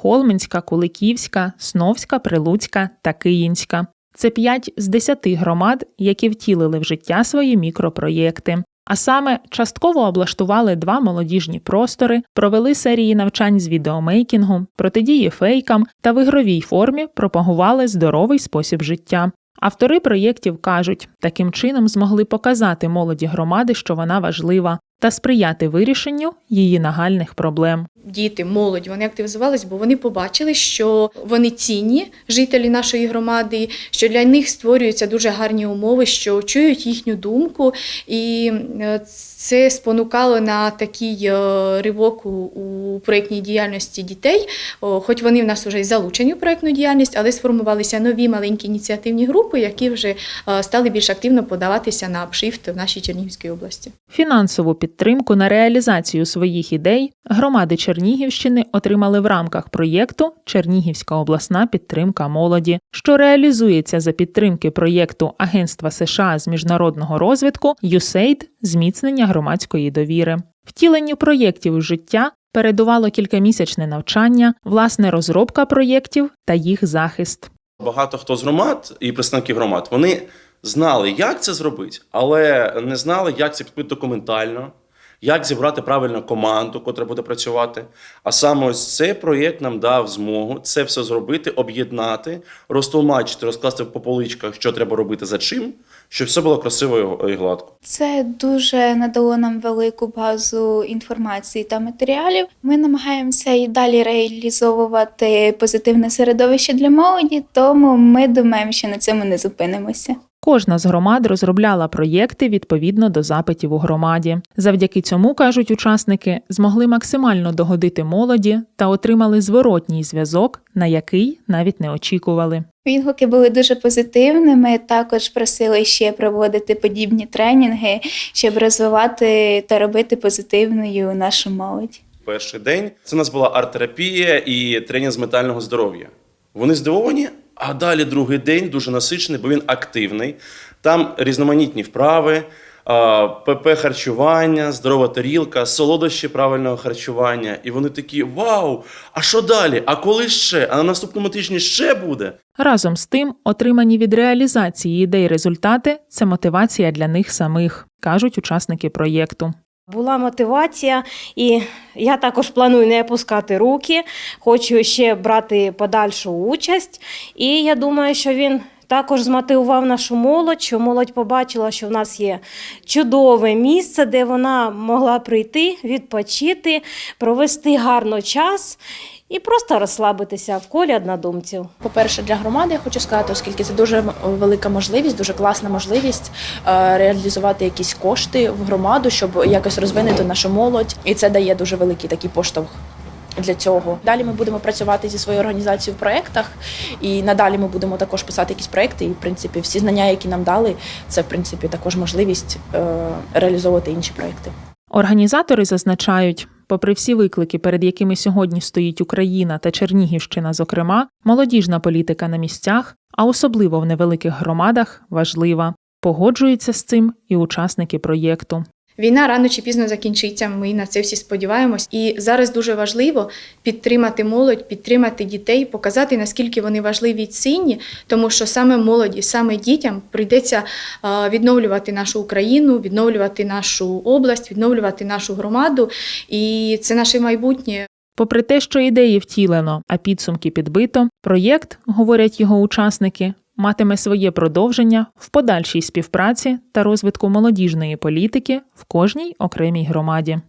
Холменська, Куликівська, Сновська, Прилуцька та Київська. Це п'ять з десяти громад, які втілили в життя свої мікропроєкти. А саме частково облаштували два молодіжні простори, провели серії навчань з відеомейкінгу, протидії фейкам та в ігровій формі пропагували здоровий спосіб життя. Автори проєктів кажуть, таким чином змогли показати молоді громади, що вона важлива, та сприяти вирішенню її нагальних проблем. діти, молодь, вони активізувались, бо вони побачили, що вони цінні жителі нашої громади, що для них створюються дуже гарні умови, що чують їхню думку, і е, це спонукало на такий е, ривок у, у проєктній діяльності дітей. Хоч вони в нас вже й залучені в проєктну діяльність, але сформувалися нові маленькі ініціативні групи, які вже е, стали більш активно подаватися на апшифт в нашій Чернігівській області. Фінансову підтримку на реалізацію своїх ідей громади Чернігівщини отримали в рамках проєкту Чернігівська обласна підтримка молоді, що реалізується за підтримки проєкту Агентства США з міжнародного розвитку USAID зміцнення громадської довіри. Втіленню проєктів життя передувало кількамісячне навчання, власне розробка проєктів та їх захист. Багато хто з громад і представників громад вони знали, як це зробити, але не знали, як це підбити документально, як зібрати правильну команду, котра буде працювати. А саме ось цей проєкт нам дав змогу це все зробити, об'єднати, розтолмачити, розкласти по поличках, що треба робити за чим, щоб все було красиво і гладко. Це дуже надало нам велику базу інформації та матеріалів. Ми намагаємося і далі реалізовувати позитивне середовище для молоді, тому ми думаємо, що на цьому не зупинимося. Кожна з громад розробляла проєкти відповідно до запитів у громаді. Завдяки цьому, кажуть учасники, змогли максимально догодити молоді та отримали зворотній зв'язок, на який навіть не очікували. Відгуки були дуже позитивними. Також просили ще проводити подібні тренінги, щоб розвивати та робити позитивною нашу молодь. Перший день це у нас була арт-терапія і тренінг з ментального здоров'я. Вони здивовані, а далі другий день дуже насичений, бо він активний. Там різноманітні вправи, ПП харчування, здорова тарілка, солодощі правильного харчування. І вони такі: Вау! А що далі? А коли ще? А на наступному тижні ще буде? Разом з тим, отримані від реалізації ідей результати це мотивація для них самих, кажуть учасники проєкту. Була мотивація, і я також планую не опускати руки, хочу ще брати подальшу участь. І я думаю, що він також змотивував нашу молодь, що молодь побачила, що в нас є чудове місце, де вона могла прийти, відпочити, провести гарно час і просто розслабитися в колі однодумців. По-перше, для громади я хочу сказати, оскільки це дуже велика можливість, дуже класна можливість е, реалізувати якісь кошти в громаду, щоб якось розвинути нашу молодь, і це дає дуже великий такий поштовх. Для цього далі ми будемо працювати зі своєю організацією в проєктах, і надалі ми будемо також писати якісь проєкти. І в принципі, всі знання, які нам дали, це в принципі також можливість е, реалізовувати інші проєкти. Організатори зазначають, попри всі виклики, перед якими сьогодні стоїть Україна та Чернігівщина, зокрема, молодіжна політика на місцях, а особливо в невеликих громадах, важлива. Погоджуються з цим і учасники проєкту. Війна рано чи пізно закінчиться. Ми на це всі сподіваємось. І зараз дуже важливо підтримати молодь, підтримати дітей, показати наскільки вони важливі і цінні, тому що саме молоді, саме дітям прийдеться відновлювати нашу Україну, відновлювати нашу область, відновлювати нашу громаду. І це наше майбутнє. Попри те, що ідеї втілено, а підсумки підбито, проєкт, говорять його учасники, матиме своє продовження в подальшій співпраці та розвитку молодіжної політики в кожній окремій громаді.